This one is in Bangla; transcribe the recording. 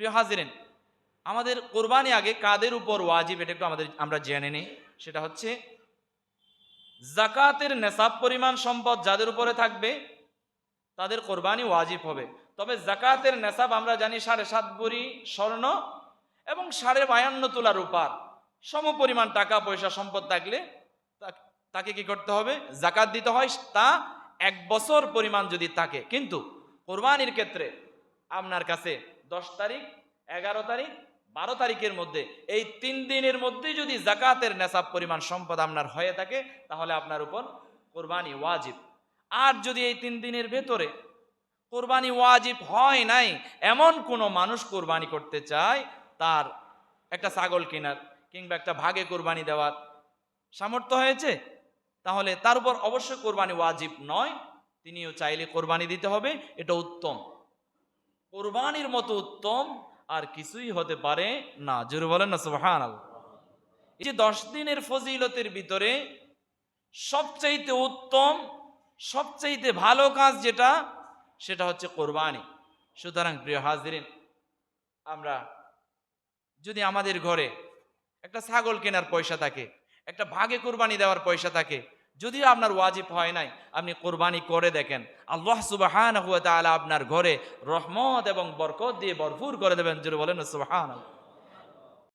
প্রিয় হাজিরেন, আমাদের কোরবানি আগে কাদের উপর ওয়াজিব, এটা একটু আমাদের, আমরা জেনে নিই। সেটা হচ্ছে জাকাতের নেশাব পরিমাণ সম্পদ যাদের উপরে থাকবে, তাদের কোরবানি ওয়াজিব হবে। তবে জাকাতের নেশাব আমরা জানি সাড়ে সাত ভরি স্বর্ণ এবং সাড়ে বায়ান্ন তোলা রূপার। সম পরিমাণ টাকা পয়সা সম্পদ থাকলে তাকে কি করতে হবে? জাকাত দিতে হয়, তা এক বছর পরিমাণ যদি থাকে। কিন্তু কোরবানির ক্ষেত্রে আপনার কাছে দশ তারিখ, এগারো তারিখ, বারো তারিখের মধ্যে। এই তিন দিনের মধ্যে যদি জাকাতের নেশাব পরিমাণ সম্পদ আপনার হয়ে থাকে, তাহলে আপনার উপর কোরবানি ওয়াজিব। আর যদি এই তিন দিনের ভেতরে কোরবানি ওয়াজিব হয় নাই, এমন কোনো মানুষ কোরবানি করতে চায়, তার একটা ছাগল কেনার কিংবা একটা ভাগে কোরবানি দেওয়ার সামর্থ্য হয়েছে, তাহলে তার উপর অবশ্যই কোরবানি ওয়াজিব নয়। তিনিও চাইলে কোরবানি দিতে হবে, এটা উত্তম। কোরবানির মতো উত্তম আর কিছুই হতে পারে না। জোরে বলেন না সুবহান এই যে দশ দিনের ফজিলতের ভিতরে সবচাইতে উত্তম, সবচাইতে ভালো কাজ যেটা, সেটা হচ্ছে কোরবানি। সুতরাং প্রিয় হাজরিন, আমরা যদি আমাদের ঘরে একটা ছাগল কেনার পয়সা থাকে, একটা ভাগে কোরবানি দেওয়ার পয়সা থাকে যদিও আপনার ওয়াজিব হয় নাই, আপনি কোরবানি করে দেখেন। আল্লাহ সুবাহান আপনার ঘরে রহমত এবং বরকত দিয়ে ভরপুর করে দেবেন। যদি বলেন সুবাহান